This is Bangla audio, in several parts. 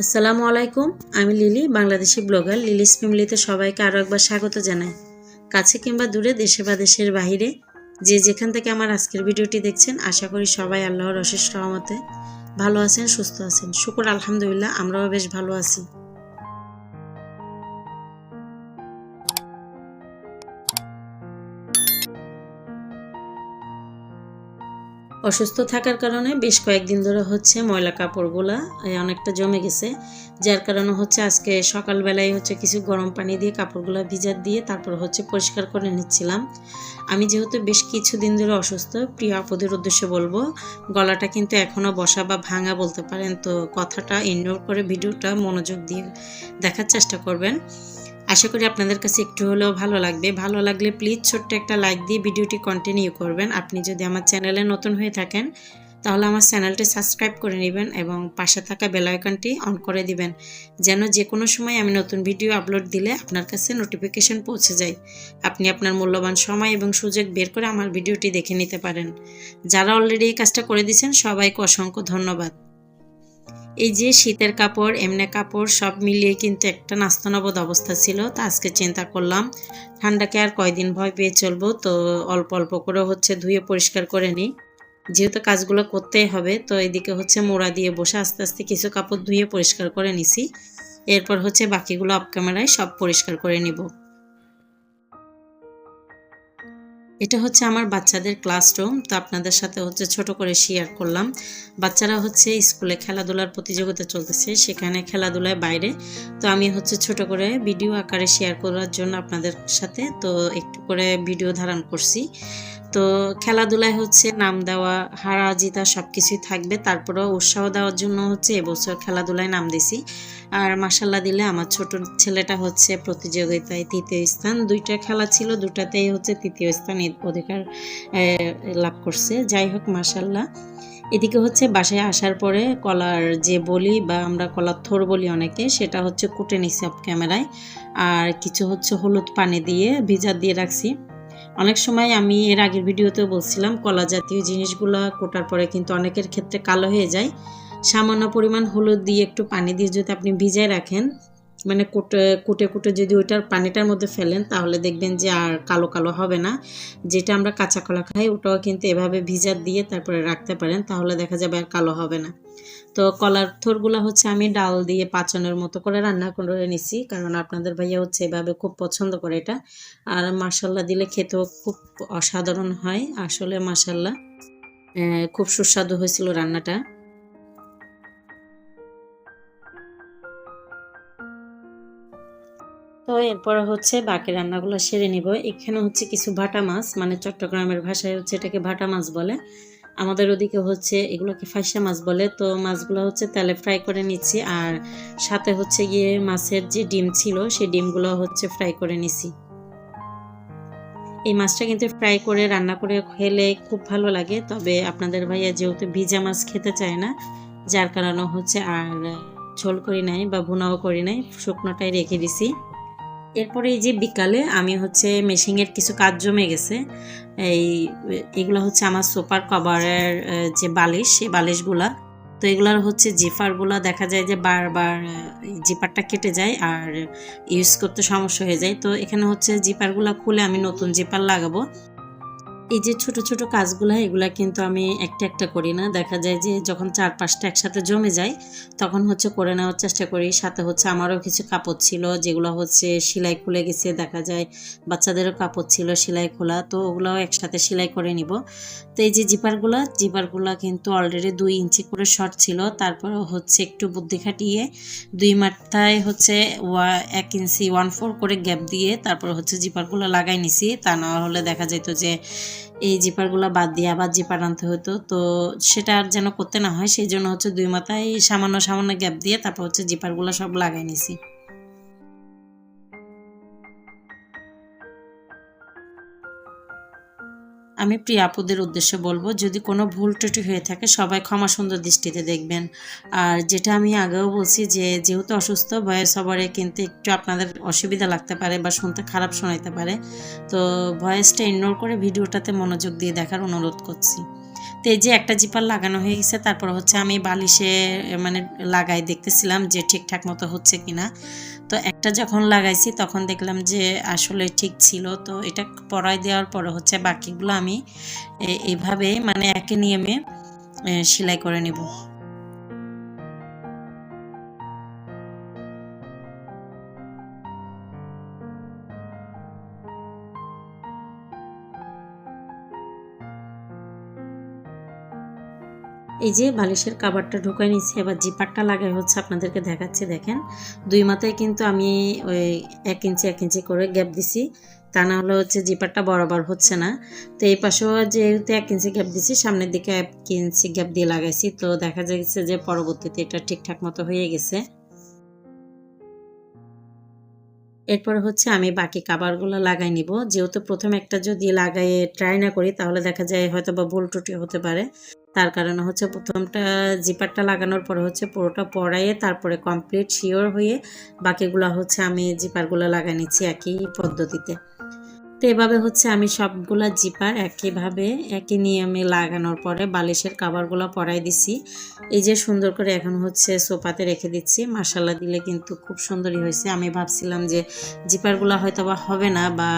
আসসালামু আলাইকুম, আমি লিলি, বাংলাদেশি ব্লগার। লিলিস ফ্যামিলিতে সবাইকে আরও একবার স্বাগত জানাই। কাছে কিংবা দূরে, দেশে বা দেশের বাহিরে, যে যেখান থেকে আমার আজকের ভিডিওটি দেখছেন, আশা করি সবাই আল্লাহর অশেষ রহমতে ভালো আছেন, সুস্থ আছেন। শুকুর, আলহামদুলিল্লাহ, আমরাও বেশ ভালো আছি। অসুস্থ থাকার কারণে বেশ কয়েকদিন ধরে হচ্ছে ময়লা কাপড়গুলা অনেকটা জমে গেছে। যার কারণে হচ্ছে আজকে সকালবেলায় হচ্ছে কিছু গরম পানি দিয়ে কাপড়গুলো ভিজাত দিয়ে তারপর হচ্ছে পরিষ্কার করে নিচ্ছিলাম। আমি যেহেতু বেশ কিছুদিন ধরে অসুস্থ, প্রিয় আপদের উদ্দেশ্যে বলব, গলাটা কিন্তু এখনও বসা বা ভাঙা বলতে পারেন, তো কথাটা ইগনোর করে ভিডিওটা মনোযোগ দিয়ে দেখার চেষ্টা করবেন। আশা করি আপনাদের কাছে একটু হলেও ভালো লাগবে। ভালো লাগলে প্লিজ ছোট্ট একটা লাইক দিয়ে ভিডিওটি কন্টিনিউ করবেন। আপনি যদি আমার চ্যানেলে নতুন হয়ে থাকেন, তাহলে আমার চ্যানেলটি সাবস্ক্রাইব করে নেবেন এবং পাশে থাকা বেল আইকনটি অন করে দিবেন। যেন যে কোনো সময় আমি নতুন ভিডিও আপলোড দিলে আপনার কাছে নোটিফিকেশন পৌঁছে যায়। আপনি আপনার মূল্যবান সময় এবং সুযোগ বের করে আমার ভিডিওটি দেখে নিতে পারেন। যারা অলরেডি এই কাজটা করে দিয়েছেন, সবাইকে অসংখ্য ধন্যবাদ। এই যে শীতের কাপড়, এমনি কাপড় সব মিলিয়ে কিন্তু একটা নাস্তানবোধ অবস্থা ছিল, তা আজকে চিন্তা করলাম। ঠান্ডাকে আর কয়দিন ভয় পেয়ে চলবো, তো অল্প অল্প করে হচ্ছে ধুয়ে পরিষ্কার করে নিই। যেহেতু কাজগুলো করতেই হবে, তো এদিকে হচ্ছে মোড়া দিয়ে বসে আস্তে আস্তে কিছু কাপড় ধুয়ে পরিষ্কার করে নিছি। এরপর হচ্ছে বাকিগুলো অফ ক্যামেরায় সব পরিষ্কার করে নিব। এটা হচ্ছে আমার বাচ্চাদের ক্লাসরুম তো আপনাদের সাথে হচ্ছে ছোট করে শেয়ার করলাম। বাচ্চারা হচ্ছে স্কুলে খেলাধুলার প্রতিযোগিতা চলতেছে, সেখানে খেলাধুলায় বাইরে। তো আমি হচ্ছে ছোট করে ভিডিও আকারে শেয়ার করার জন্য আপনাদের সাথে, তো একটু করে ভিডিও ধারণ করছি। তো খেলাধুলায় হচ্ছে নাম দেওয়া, হারা, জিতা সব কিছুই থাকবে। তারপরেও উৎসাহ দেওয়ার জন্য হচ্ছে এবছর খেলাধুলায় নাম দিছি। আর মাসাল্লাহ দিলে আমার ছোট ছেলেটা হচ্ছে প্রতিযোগিতায় তৃতীয় স্থান। দুইটা খেলা ছিল, দুটাতেই হচ্ছে তৃতীয় স্থান অধিকার লাভ করছে। যাই হোক মাসাল্লাহ এদিকে হচ্ছে বাসায় আসার পরে কলার যে বলি বা আমরা কলার থোর বলি অনেকে, সেটা হচ্ছে কুটে নিছি ক্যামেরায়। আর কিছু হচ্ছে হলুদ পানি দিয়ে ভিজা দিয়ে রাখছি। অনেক সময় আমি এর আগের ভিডিওতেও বলছিলাম কলা জাতীয় জিনিসগুলো কোটার পরে কিন্তু অনেকের ক্ষেত্রে কালো হয়ে যায়। সামান্য পরিমাণ হলুদ দিয়ে একটু পানি দিয়ে যদি আপনি ভিজায় রাখেন মানে কুটে কুটে কুটে যদি ওইটার পানিটার মধ্যে ফেলেন, তাহলে দেখবেন যে আর কালো কালো হবে না। যেটা আমরা কাঁচা কলা খাই, ওটাও কিন্তু এভাবে ভিজা দিয়ে তারপরে রাখতে পারেন, তাহলে দেখা যাবে আর কালো হবে না। তো কলার থোরগুলো হচ্ছে আমি ডাল দিয়ে পাচনের মতো করে রান্না করে নিছি, কারণ আপনাদের ভাইয়া হচ্ছে এভাবে খুব পছন্দ করে এটা। আর মাসাল্লা দিলে খেতেও খুব অসাধারণ হয়। আসলে মাসাল্লাহ খুব সুস্বাদু হয়েছিল রান্নাটা। তো এরপরে হচ্ছে বাকি রান্নাগুলো সেরে নিব। এখানে হচ্ছে কিছু ভাটা মাছ মানে চট্টগ্রামের ভাষায় হচ্ছে এটাকে ভাটা মাছ বলে। আমাদের ওদিকে হচ্ছে এগুলোকে ফাঁসা মাছ বলে। তো মাছগুলো হচ্ছে তেলে ফ্রাই করে নিচ্ছি আর সাথে হচ্ছে গিয়ে মাছের যে ডিম ছিল, সেই ডিমগুলো হচ্ছে ফ্রাই করে নিছি। এই মাছটা কিন্তু ফ্রাই করে, রান্না করে খেলে খুব ভালো লাগে। তবে আপনাদের ভাইয়া যেহেতু ভিজা মাছ খেতে চায় না, যার কারণে হচ্ছে আর ঝোল করি নাই বা ভুনাও করি নাই, শুকনোটাই রেখে দিছি। এরপরে এই যে বিকালে আমি হচ্ছে মেশিংয়ের কিছু কাজ জমে গেছে। এই, এগুলো হচ্ছে আমার সোফার কভারের যে বালিশ সেই বালিশগুলা। তো এগুলার হচ্ছে জিফারগুলো দেখা যায় যে বারবার জিপারটা কেটে যায় আর ইউজ করতে সমস্যা হয়ে যায়। তো এখানে হচ্ছে জিপারগুলো খুলে আমি নতুন জিপার লাগাবো। এই যে ছোট ছোট কাজগুলো, এগুলা কিন্তু আমি একটা একটা করি না। দেখা যায় যে যখন চার পাঁচটা একসাথে জমে যায়, তখন হচ্ছে করে নেওয়ার চেষ্টা করি। সাথে হচ্ছে আমারও কিছু কাপড় ছিল, যেগুলো হচ্ছে সেলাই খুলে গেছে, দেখা যায় বাচ্চাদেরও কাপড় ছিল সেলাই খোলা, তো ওগুলোও একসাথে সেলাই করে নিব। তো এই যে জিপারগুলো জিপারগুলো কিন্তু অলরেডি দুই ইঞ্চি করে শর্ট ছিল। তারপর হচ্ছে একটু বুদ্ধি খাটিয়ে দুই মাথায় হচ্ছে ওয়া- এক ইঞ্চি ওয়ান ফোর করে গ্যাপ দিয়ে তারপর হচ্ছে জিপারগুলো লাগাই নিছি। তা না হলে দেখা যেত যে এই জিপারগুলো বাদ দিয়ে আবার জিপার আনতে হতো। তো সেটা আর যেন করতে না হয়, সেই জন্য হচ্ছে দুই মাথায় সামান্য সামান্য গ্যাপ দিয়ে তারপর হচ্ছে জিপারগুলো সব লাগাই নিছি। আমি প্রিয় আপুদের উদ্দেশ্যে বলব, যদি কোনো ভুল ত্রুটি হয়ে থাকে, সবাই ক্ষমা সুন্দর দৃষ্টিতে দেখবেন। আর যেটা আমি আগেও বলছি যে, যেহেতু অসুস্থ, ভয়েস ওভারে কিন্তু একটু আপনাদের অসুবিধা লাগতে পারে বা শুনতে খারাপ শোনাইতে পারে। তো ভয়েসটা ইগনোর করে ভিডিওটাতে মনোযোগ দিয়ে দেখার অনুরোধ করছি। তো যে একটা জিপার লাগানো হয়ে গেছে, তারপর হচ্ছে আমি বালিশে মানে লাগাই দেখতেছিলাম যে ঠিকঠাক মতো হচ্ছে কিনা। তো একটা যখন লাগাইছি তখন দেখলাম যে আসলে ঠিক ছিল। তো এটা পরাই দেওয়ার পরে হচ্ছে বাকিগুলো আমি এইভাবে মানে একে নিয়মে সেলাই করে নেব। এই যে বালিশের কাবারটা ঢুকাই নিচ্ছি এবার জিপারটা লাগাই হচ্ছে আপনাদেরকে দেখাচ্ছি, দেখেন। দুই মাথায় কিন্তু আমি ওই এক ইঞ্চি এক ইঞ্চি করে গ্যাপ দিছি। তা না হলে হচ্ছে জিপারটা বরাবর হচ্ছে না। তো এই পাশেও যেহেতু এক ইঞ্চি গ্যাপ দিছি, সামনের দিকে এক ইঞ্চি গ্যাপ দিয়ে লাগাইছি। তো দেখা যাচ্ছে যে পরবর্তীতে এটা ঠিকঠাক মতো হয়ে গেছে। এরপর হচ্ছে আমি বাকি কাবারগুলো লাগাই নিব। যেহেতু প্রথম একটা যদি লাগাই ট্রাই না করি, তাহলে দেখা যায় হয়তো বা ভুল ত্রুটি হতে পারে। তার কারণে হচ্ছে প্রথমটা জিপারটা লাগানোর পরে হচ্ছে পুরোটা পরাইয়ে তারপরে কমপ্লিট শিওর হয়ে বাকিগুলো হচ্ছে আমি জিপারগুলো লাগাই নিচ্ছি একই পদ্ধতিতে। তো এভাবে হচ্ছে আমি সবগুলা জিপার একইভাবে একই নিয়মে লাগানোর পরে বালিশের কাবারগুলো পরাই দিছি। এই যে সুন্দর করে এখন হচ্ছে সোফাতে রেখে দিচ্ছি। মাসাল্লা দিলে কিন্তু খুব সুন্দরই হয়েছে। আমি ভাবছিলাম যে জিপারগুলো হয়তো বা হবে না বা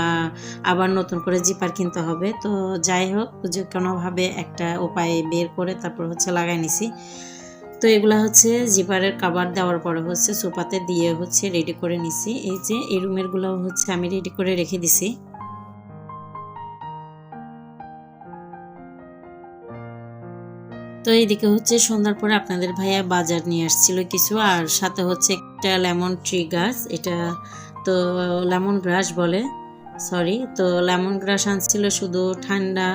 আবার নতুন করে জিপার কিনতে হবে। তো যাই হোক, যে কোনোভাবে একটা উপায় বের করে তারপর হচ্ছে লাগাই নিছি। তো এগুলো হচ্ছে জিপারের কাবার দেওয়ার পরে হচ্ছে সোফাতে দিয়ে হচ্ছে রেডি করে নিছি। এই যে এই রুমেরগুলো হচ্ছে আমি রেডি করে রেখে দিছি। তো এইদিকে হচ্ছে সন্ধ্যার পরে আপনাদের ভাইয়া বাজার নিয়ে আসছিল কিছু, আর সাথে হচ্ছে একটা লেমন ট্রি গাছ, এটা তো লেমন গ্রাস বলে সরি তো লেমন গ্রাস আনছিল শুধু ঠান্ডা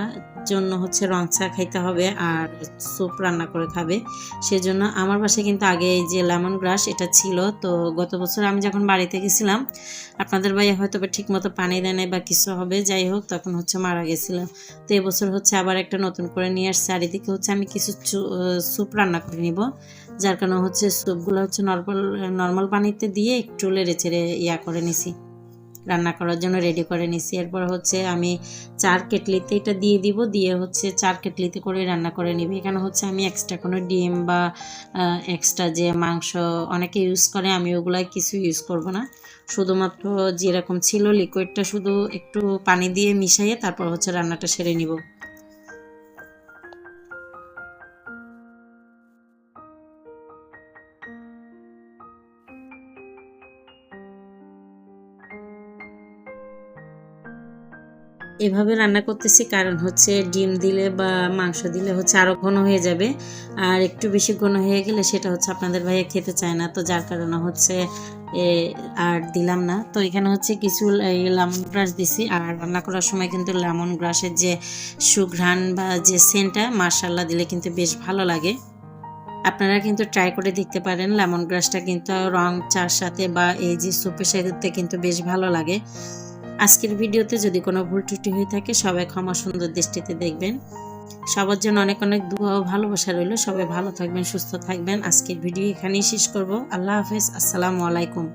জন্য হচ্ছে রং চা খাইতে হবে আর স্যুপ রান্না করে খাবে। সেজন্য আমার বাসায় কিন্তু আগে এই যে লেমন গ্রাস এটা ছিল। তো গত বছর আমি যখন বাড়িতে গেছিলাম, আপনাদের ভাইয়া হয়তো বা ঠিক মতো পানি দেয় নাই বা কিছু হবে, যাই হোক, তখন হচ্ছে মারা গেছিল। তো এবছর হচ্ছে আবার একটা নতুন করে নিয়ে আসছে। আর এদিকে হচ্ছে আমি কিছু স্যুপ রান্না করে নিব, যার কারণে হচ্ছে স্যুপগুলো হচ্ছে নর্মাল নর্মাল পানিতে দিয়ে একটু লেড়ে চেড়ে ইয়া করে নিছি। রান্না করার জন্য রেডি করে নিছি। এরপর হচ্ছে আমি চার কেটলিতে এটা দিয়ে দিব, দিয়ে হচ্ছে চার কেটলিতে করে রান্না করে নিবি। এখানে হচ্ছে আমি এক্সট্রা কোনো ডিম বা এক্সট্রা যে মাংস অনেকে ইউজ করে, আমি ওগুলাই কিছু ইউজ করব না। শুধুমাত্র যেরকম ছিল লিকুইডটা শুধু একটু পানি দিয়ে মিশাইয়ে তারপর হচ্ছে রান্নাটা সেরে নিব। এভাবে রান্না করতেছি কারণ হচ্ছে ডিম দিলে বা মাংস দিলে হচ্ছে আরও ঘন হয়ে যাবে। আর একটু বেশি ঘন হয়ে গেলে সেটা হচ্ছে আপনাদের ভাইয়া খেতে চায় না। তো যার কারণে হচ্ছে এ, আর দিলাম না। তো এখানে হচ্ছে কিছু লেমন গ্রাস দিছি। আর রান্না করার সময় কিন্তু লেমন গ্রাসের যে সুঘ্রাণ বা যে সেন্টটা মার্শাল্লাহ দিলে কিন্তু বেশ ভালো লাগে। আপনারা কিন্তু ট্রাই করে দেখতে পারেন লেমন গ্রাসটা কিন্তু রং চার সাথে বা এই যে সুপের সাথে কিন্তু বেশ ভালো লাগে। আজকের ভিডিওতে যদি কোনো ভুল ত্রুটি হয়ে থাকে, সবাই ক্ষমা সুন্দর দৃষ্টিতে দেখবেন। সবার জন্য অনেক অনেক দুয়া ও ভালোবাসা রইল। সবাই ভালো থাকবেন, সুস্থ থাকবেন। আজকের ভিডিও এখানেই শেষ করব। আল্লাহ হাফেজ। আসসালামু আলাইকুম।